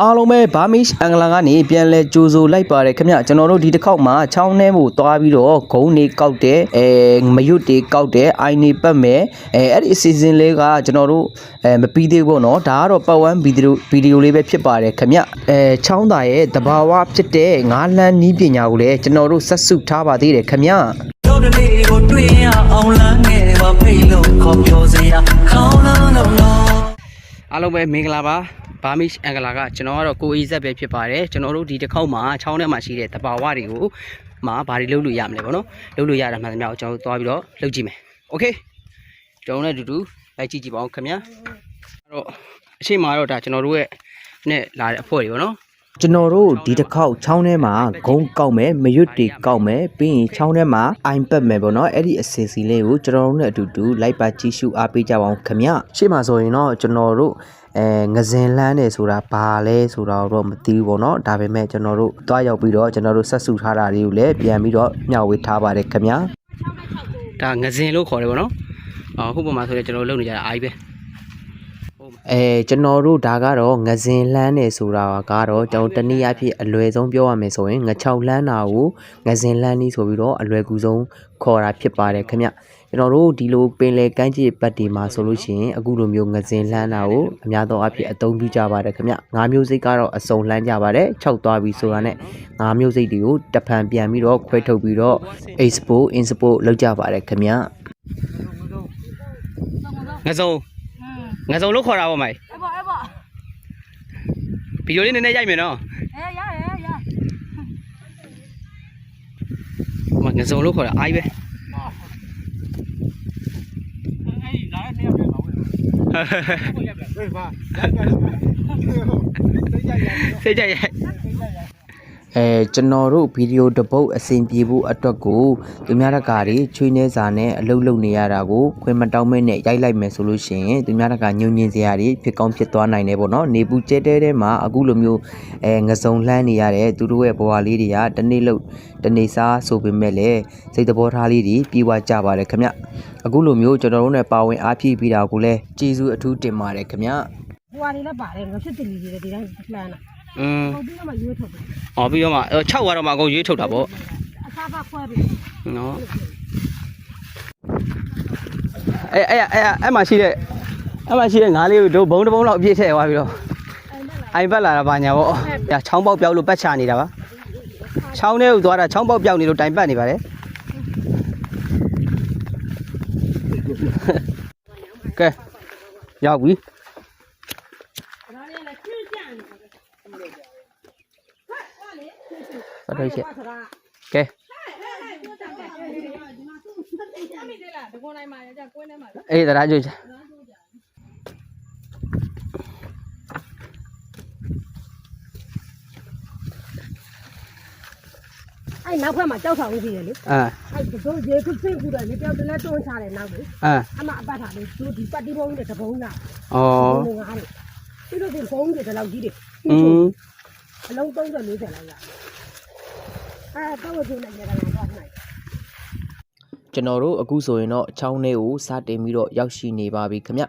အားလုံးပဲဘာမစ်အင်္ဂလာကနေပြန်လဲကြိုဆိုလိုက်ပါတယ်ခင်ဗျကျွန်တော်တို့ဒီတစ်ခေါက်မှာချောင်းထဲကိုသွားပြီးတော့ဂုံနေကောက်တယ်အဲမရွတ်တွေကောက်တယ်အိုင်နေပတ်မယ်အဲအဲ့ဒီအစီအစဉ်လေးကကျွန်တော်တို့အဲမပြီးသေးဘူးပေါ့နော်ဒါကတော့ပတ်ဝန်းဗီဒီယိုဗီဒီယိုလေးပဲဖြစ်ပါတယ်ခင်ဗျအဲချောင်းသားရဲ့တဘာဝဖြစ်တဲ့ငါးလန်းနီးပညာကိုလည်းကျွန်တော်တို့ဆက်စုထားပါသေးတယ်ခင်ဗျတို့တလေးကိုတွေ့ရအောင်လမ်းငယ်ပါဖိတ်လို့ခေါ်ပြောစရာခေါင်းလုံးလုံးလုံးအားလုံးပဲမင်္ဂလာပါ ဘာမစ်အင်္ဂလာကကျွန်တော်ကတော့ကိုအေးဇက်ပဲဖြစ်ပါတယ်ကျွန်တော်တို့ဒီတစ်ခေါက်မှာချောင်းထဲမှာရှိတဲ့တဘာဝတွေကိုမှာဘာတွေလုပ်လို့ရမလဲပေါ့နော်လုပ်လို့ရတာမှန်သမျှကိုကျွန်တော်တို့သွားပြီးတော့လုပ်ကြည့်မယ်โอเคကျွန်တော်တို့နဲ့အတူတူလိုက်ကြည့်ကြည့်ပါဦးခင်ဗျာအဲ့တော့အချိန်မှာတော့ဒါကျွန်တော်တို့ရဲ့နဲ့လာတဲ့အဖွဲ့တွေပေါ့နော်ကျွန်တော်တို့ဒီတစ်ခေါက်ချောင်းထဲမှာဂုံကောက်မယ်မရွတ်တွေကောက်မယ်ပြီးရင်ချောင်းထဲမှာအိုင်ပတ်မယ်ပေါ့နော်အဲ့ဒီအစီအစီလေးကိုကျွန်တော်တို့နဲ့အတူတူလိုက်ပါကြည့်ရှုအားပေးကြပါအောင်ခင်ဗျရှေ့မှာဆိုရင်တော့ကျွန်တော်တို့ အဲငစင်လန်းတယ်ဆိုတာဘာလဲဆိုတာတော့မသိဘူးပေါ့နော်ဒါပေမဲ့ကျွန်တော်တို့တွားရောက်ပြီးတော့ကျွန်တော်တို့ဆက်စုထားတာတွေကိုလည်းပြန်ပြီးတော့မျှဝေထားပါတယ်ခင်ဗျဒါငစင်လို့ခေါ်တယ်ပေါ့နော်အော်ဟုတ်ပါမှာဆိုရင်ကျွန်တော်တို့လုပ်နေကြတာအားကြီးပဲအဲကျွန်တော်တို့ဒါကတော့ငစင်လှမ်းနေဆိုတာကတော့ကျွန်တော်တနည်းအားဖြင့်အလွယ်ဆုံးပြောရမယ်ဆိုရင်ငချောက်လှမ်းတာကိုငစင်လှမ်းနီးဆိုပြီးတော့အလွယ်ကူဆုံးခေါ်တာဖြစ်ပါတယ်ခင်ဗျ ကျွန်တော်တို့ဒီလိုပင်လယ်ကမ်းခြေပတ်ဒီမှာဆိုလို့ရှိရင်အခုလိုမျိုးငစင်လှမ်းတာကိုအများသောအားဖြင့်အသုံးပြုကြပါတယ်ခင်ဗျငါးမျိုးစိတ်ကတော့အစုံလှမ်းကြပါတယ်ခြောက်သွားပြီဆိုတာနဲ့ငါးမျိုးစိတ်တွေကိုတဖန်ပြန်ပြီးတော့ခွဲထုတ်ပြီးတော့ expo inspo လောက်ကြပါတယ်ခင်ဗျငစုံငစုံလို့ခေါ်တာပေါ့မိုင်အဲ့ပေါ့အဲ့ပေါ့ဗီဒီယိုလေးနည်းနည်းရိုက်မယ်နော်အဲရရရဟိုမှာငစုံလို့ခေါ်တာအားကြီးပဲ စိတ်ကြရိုက် အဲကျွန်တော်တို့ဗီဒီယိုတစ်ပုတ်အဆင်ပြေဖို့အတွက်ကိုသူများတကာတွေချွေးနှဲစာနဲ့အလုပ်လုပ်နေရတာကိုခွင်မတောင်းမဲနဲ့ရိုက်လိုက်မယ်ဆိုလို့ရှိရင်သူများတကာညုံညင်စရာတွေဖြစ်ကောင်းဖြစ်သွားနိုင်တယ်ပေါ့နော်နေပူကျဲတဲတဲမှာအခုလိုမျိုးအဲငစုံလှမ်းနေရတဲ့သူတို့ရဲ့ဘဝလေးတွေကတနေ့လို့တနေ့စားဆိုပေမဲ့လည်းစိတ်သဘောထားလေးတွေပြေဝကြပါတယ်ခင်ဗျအခုလိုမျိုးကျွန်တော်တို့နဲ့ပါဝင်အားဖြည့်ပြီးတာကိုလည်းကျေးဇူးအထူးတင်ပါတယ်ခင်ဗျဟိုဟာတွေလည်းပါတယ်ငါဖြစ်တယ်လီတွေဒီတိုင်းမှန်တာ อืมဟိုပြီးတော့မှရွေးထုတ်တယ်။အော်ပြီးတော့မှ6ကတော့မှအကုန်ရွေးထုတ်တာပေါ့အစားဖခွဲပြီး။နော်။အဲ့အဲ့အဲ့အဲ့မှာရှိတဲ့အဲ့မှာရှိတဲ့ငါးလေးကိုတို့ဘုံတစ်ဘုံလောက်အပြည့်ထည့်သွားပြီးတော့အိုင်ပတ်လာတာပါညာပေါ့။ညာချောင်းပေါက်ပြောက်လို့ပတ်ချနေတာပါ။ချောင်းထဲကိုသွားတာချောင်းပေါက်ပြောက်နေလို့တိုင်ပတ်နေပါလေ။ကဲရောက်ပြီ ဒါလည်းလည်းကျွတ်ကြံနေတယ် ။ ဆက်ထိုက်ချက်ဆရာ။ကဲမိတယ်လားဒီကုန်းတိုင်းမှာကြကွင်းထဲမှာအေးတရားကြွချအဲ့နောက်ဖက်မှာကြောက်ဆောင်ရှိတယ်လေ။အာအဲ့တို့ရေခုစိတ်ကူတယ်လေကြောက်တယ်လည်းတွန်းချတယ်နောက်လေအာအမအပတ်ထားလေတို့ဒီပတ်တီဘုံနဲ့တဘုံလား။အော်ငါးလေပြီးတော့ဒီဘုံတွေတလောက်ကြီးတယ်อืมအလုံး30 40လောက်ရ အဲ့တော့ဝင်နေကြတာတော့နိုင်ကျွန်တော်တို့အခုဆိုရင်တော့အချောင်းလေးကိုစတင်ပြီးတော့ရောက်ရှိနေပါပြီခင်ဗျ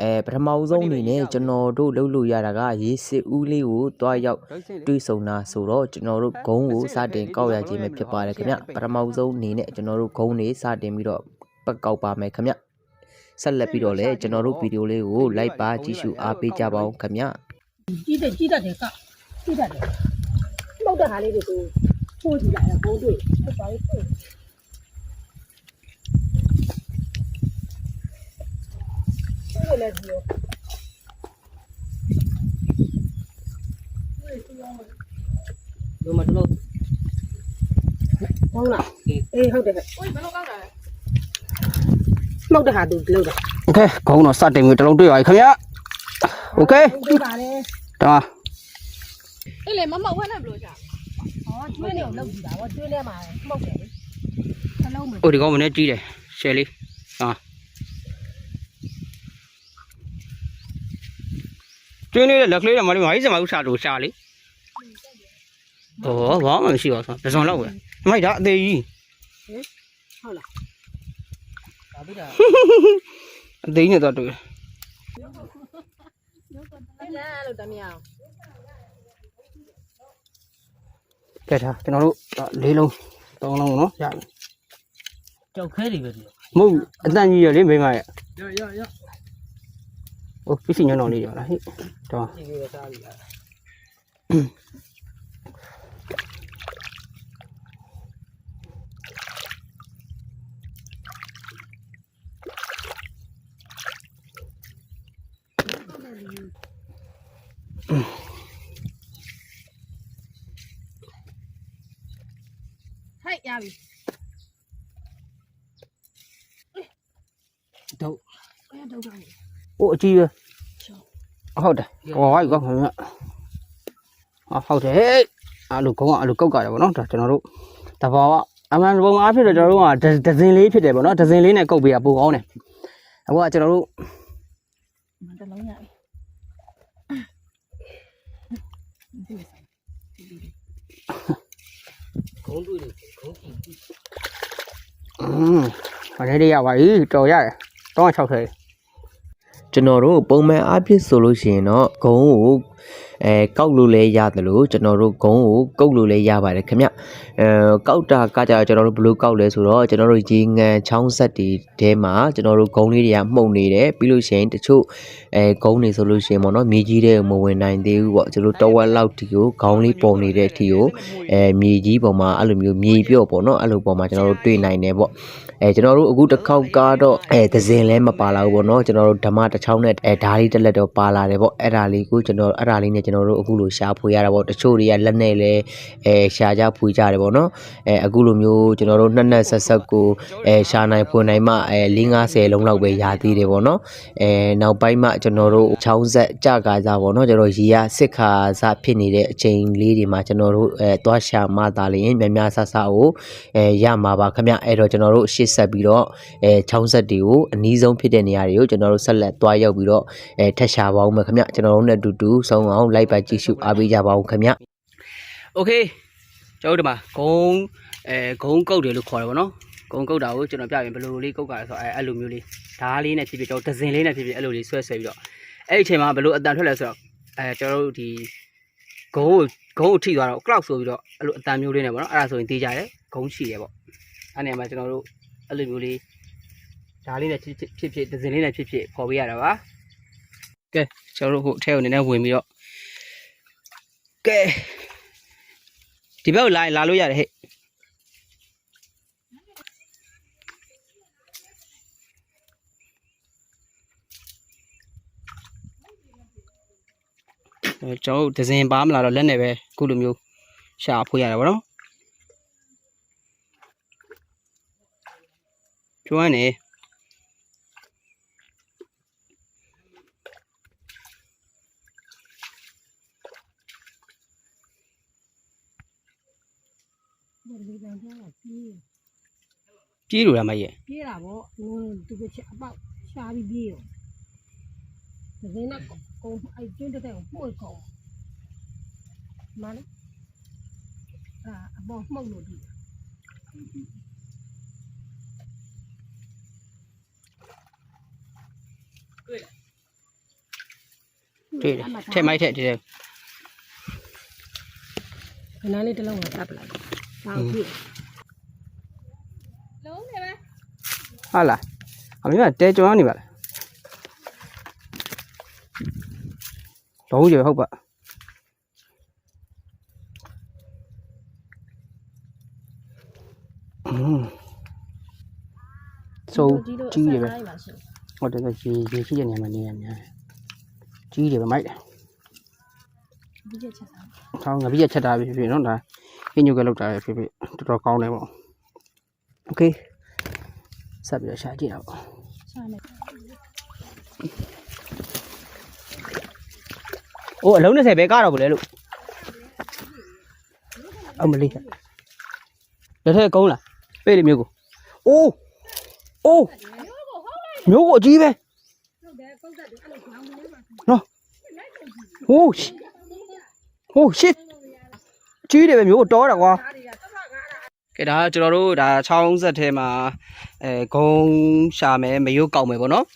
အဲပထမဦးဆုံးအနေနဲ့ကျွန်တော်တို့လုပ်လို့ရတာကရေစစ်ဦးလေးကိုတွားရောက်တွေးဆုံတာဆိုတော့ကျွန်တော်တို့ဂုံးကိုစတင်ကောက်ရခြင်းပဲဖြစ်ပါတယ်ခင်ဗျပထမဦးဆုံးအနေနဲ့ကျွန်တော်တို့ဂုံးလေးစတင်ပြီးတော့ပတ်ကောက်ပါမယ်ခင်ဗျဆက်လက်ပြီးတော့လည်းကျွန်တော်တို့ဗီဒီယိုလေးကိုလိုက်ပါကြည့်ရှုအားပေးကြပါအောင်ခင်ဗျကြီးတယ်ကြီးတတ်တယ်ကကြီးတတ်တယ်မောက်တဲ့ဟာလေးတွေကို ချိုးကြည့်လိုက်တော့ဘုံတွေ့ဟုတ်ပါရဲ့ဟုတ်တယ်ဒီလို ဒီမှာတော့ ဟုတ်လားအေးဟုတ်တယ်ဟဲ့ဘယ်လိုကောက်တာလဲမောက်တဲ့ဟာသူလောက်တာ โอเคဂုံးတော့စတင်ပြီးတလုံးတွေ့ပါပြီခင်ဗျโอเค ဟုတ်ပါလေ ဒါ အေးလေမမဝက်နဲ့ဘလို့ကြာ ဟော ကျွေးနေအောင်လုပ်ကြည့်တာဟောကျွေးနေမှာမောက်တယ်လေနှလုံးမဟိုဒီကောင်မနဲ့ကြီးတယ်ရှယ်လေးဟာကျွင်းလေးလက်ကလေးတော့မလေးမိုင်းစမဥစားလို့ရှာလေဩဘာမှမရှိပါဘူးတစုံလောက်ပဲမိုက်ဒါအသေးကြီးဟုတ်လားအသေးနဲ့တော့တွေ့အဲ့ဒါလို့တမရအောင် ကဲဒါကျွန်တော်တို့လေးလုံးသုံးလုံးနော်ရပြီကြောက်ခဲတွေပဲဒီမဟုတ်အတန်ကြီးရလေမိမရဲ့ရရရဟိုပစ္စည်းညောင်းတော်လေးရလားဟိတော့ဒီကေစားပြီဟဲ့ ရပြီတော့ဘယ်တော့တော့လဲဟိုအကြီးပဲဟုတ်တယ်ဟောဝိုင်းကောခင်ဗျအဟုတ်တယ်ဟဲ့အဲ့လိုကောင်းအဲ့လိုကောက်ကြတယ်ဗောနော်ဒါကျွန်တော်တို့တဘာဝအမှန်ပုံအားဖြင့်တော့ကျွန်တော်တို့ကဒဇင်လေးဖြစ်တယ်ဗောနော်ဒဇင်လေးနဲ့ကုတ်ပေးတာပိုကောင်းတယ်အခုကကျွန်တော်တို့မတလုံးရပြီခုံးတွေ့တယ် ခုံးကြည့်อืมဘာလဲရပါပြီတော်ရတယ်360ကျွန်တော်တို့ပုံမှန်အားဖြင့်ဆိုလို့ရှိရင်တော့ဂုံကို အဲကောက်လို့လည်းရတယ်လို့ကျွန်တော်တို့ဂုံကိုကုတ်လို့လည်းရပါတယ်ခင်ဗျအဲကောက်တာကကြတော့ကျွန်တော်တို့ဘယ်လိုကောက်လဲဆိုတော့ကျွန်တော်တို့ရေငန်ချောင်းဆက်တွေထဲမှာကျွန်တော်တို့ဂုံလေးတွေကမှုန်နေတယ်ပြီးလို့ရှိရင်တချို့အဲဂုံတွေဆိုလို့ရှိရင်ပေါ့နော်မြေကြီးတွေမဝင်နိုင်သေးဘူးပေါ့ကျွန်တော်တို့တဝက်လောက်တီကိုခေါင်းလေးပုံနေတဲ့အထိကိုအဲမြေကြီးပေါ်မှာအဲ့လိုမျိုးမြေပြော့ပေါ့နော်အဲ့လိုပေါ်မှာကျွန်တော်တို့တွေ့နိုင်တယ်ပေါ့ အဲကျွန်တော်တို့အခုတစ်ခေါက်ကတော့အဲဒဇင်လဲမပါလာဘူးပေါ့နော်ကျွန်တော်တို့ဓမ္မတစ်ချောင်းနဲ့အဲဓာလေးတစ်လက်တော့ပါလာတယ်ပေါ့အဲ့ဒါလေးကိုကျွန်တော်အဲ့ဒါလေးနဲ့ကျွန်တော်တို့အခုလိုရှာဖွေရတာပေါ့တချို့တွေကလက်နဲ့လဲအဲရှာကြဖွေကြတယ်ပေါ့နော်အဲအခုလိုမျိုးကျွန်တော်တို့နှစ်နှစ်ဆက်ဆက်ကိုအဲရှာနိုင်ဖွေနိုင်မှအဲ50လုံးလောက်ပဲရသေးတယ်ပေါ့နော်အဲနောက်ပိုင်းမှကျွန်တော်တို့ချောင်းဆက်ကြကားကြပေါ့နော်ကျွန်တော်ရေရစစ်ခါစားဖြစ်နေတဲ့အချိန်လေးတွေမှာကျွန်တော်တို့အဲသွားရှာမှသာလျင်များများဆဆကိုအဲရမှာပါခင်ဗျအဲ့တော့ကျွန်တော်တို့ရှေ့ဆက်ပြီးတော့အဲချောင်းဆက်တွေကိုအနည်းဆုံးဖြစ်တဲ့နေရာတွေကိုကျွန်တော်တို့ဆက်လက်သွားရောက်ပြီးတော့အဲထက်ရှာပါအောင်မယ်ခင်ဗျကျွန်တော်တို့နဲ့အတူတူစုံအောင်လိုက်ပါကြည့်ရှုအားပေးကြပါအောင်ခင်ဗျ โอเคကျွန်တော်တို့ဒီမှာဂုံအဲဂုံကုတ်တယ်လို့ခေါ်တယ်ဗောနော်ဂုံကုတ်တာကိုကျွန်တော်ပြရင်ဘယ်လိုလေးကုတ်ကြလဲဆိုတော့အဲအဲ့လိုမျိုးလေးဓားလေးနဲ့ဖြစ်ဖြစ်ကျွန်တော်ဒဇင်လေးနဲ့ဖြစ်ဖြစ်အဲ့လိုလေးဆွဲဆွဲပြီးတော့အဲ့ဒီအချိန်မှာဘယ်လိုအတန်ထွက်လဲဆိုတော့အဲကျွန်တော်တို့ဒီဂုံကိုဂုံကိုထိသွားတော့ cloud ဆိုပြီးတော့အဲ့လိုအတန်မျိုးလေးနဲ့ဗောနော်အဲ့ဒါဆိုရင်သိကြတယ်ဂုံရှိတယ်ဗောအဲ့နေရာမှာကျွန်တော်တို့ အဲ့လိုမျိုးလေးဓားလေးနဲ့ဖြစ်ဖြစ်ဖြစ်ဒဇင်လေးနဲ့ဖြစ်ဖြစ်ခေါ်ပေးရတာပါကဲကျွန်တော်တို့ဟိုအထက်ကိုနည်းနည်းဝင်ပြီးတော့ကဲဒီဘက်ကိုလာလာလို့ရတယ်ဟဲ့အဲကျွန်တော်တို့ဒဇင်ပါမလာတော့လက်နဲ့ပဲအခုလိုမျိုးရှာဖွေရတာဗောနော် ကျွမ်းနေဒီလိုပြန်ပြန်ပြေးကြီးလို့ရမရဲ့ပြေးတာဗောနင်းသူကချက်အပေါက်ရှာပြီးပြေးတော့ဒီနေ့ကကုန်းအဲ့ကျွန်းတဲ့ကိုမှုတ်ကုန်မနအာအပေါ်မှုတ်လို့ဒီ တွေ့တယ်ထက်မိုက်ထက်ဒီထဲခဏလေးတစ်လုံးကတပ်ပလိုက်။ဘာဖြစ်လုံးနေပဲဟာလားအမေကတဲကျွမ်းနေပါလားလုံးကြဟုတ်ပါอืมဆိုကြီးရပဲပါရှင် ဟုတ်တယ်ရေရေရှိတဲ့နေရာမှာနေရများကြီးတယ်ပဲမိုက်တယ်။ဒီချက်ချက်စား။ထောင်းငါပြည့်ချက်တာဖြစ်ဖြစ်နော်ဒါအင်းညုတ်ကလောက်တာဖြစ်ဖြစ်တော်တော်ကောင်းတယ်ပေါ့။ Okay ဆက်ပြီးတော့ရှာကြည့်တော့။ရှာမယ်။အိုးအလုံး20ပဲကတော့ဗလဲလို့။အမလေး။လက်ထက်ကုန်းလား။ပေးလိမျိုးကို။အိုး။အိုး။ မျိုးကိုအကြီးပဲ။ဟုတ်တယ်ပုတ်သက်တယ်အဲ့လိုခေါင်းလေးမှာ။နော်။ဟိုး။ Oh shit ကြီးတယ်ပဲမျိုးကိုတော်တာကွာဓာတ်တွေကသတ်မှတ်ကားတာကဲဒါကကျွန်တော်တို့ဒါချောင်းဆက်ထဲမှာအဲဂုံရှာမယ်မယုတ်ကောက်မယ်ပေါ့နော်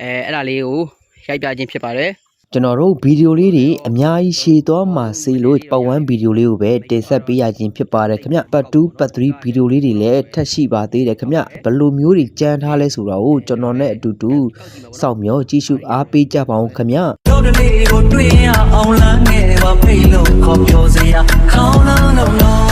အဲအဲ့ဒါလေးကိုရိုက်ပြခြင်းဖြစ်ပါတယ် ကျွန်တော်တို့ဗီဒီယိုလေးတွေအများကြီးရှည်သွားမှာစေလို့ပတ်ဝန်းဗီဒီယိုလေးကိုပဲတင်ဆက်ပေးရခြင်းဖြစ်ပါတယ်ခင်ဗျပတ်2ပတ်3ဗီဒီယိုလေးတွေလည်းထပ်ရှိပါသေးတယ်ခင်ဗျဘယ်လိုမျိုးတွေကြမ်းထားလဲဆိုတာကိုကျွန်တော်နဲ့အတူတူစောင့်မျှော်ကြည့်ရှုအားပေးကြပါအောင်ခင်ဗျတော်တဲ့လေးကိုတွေ့ရအောင်လမ်းငယ်ပါဖိတ်လို့ခေါ်ပြောစရာခေါင်းလမ်းလုံး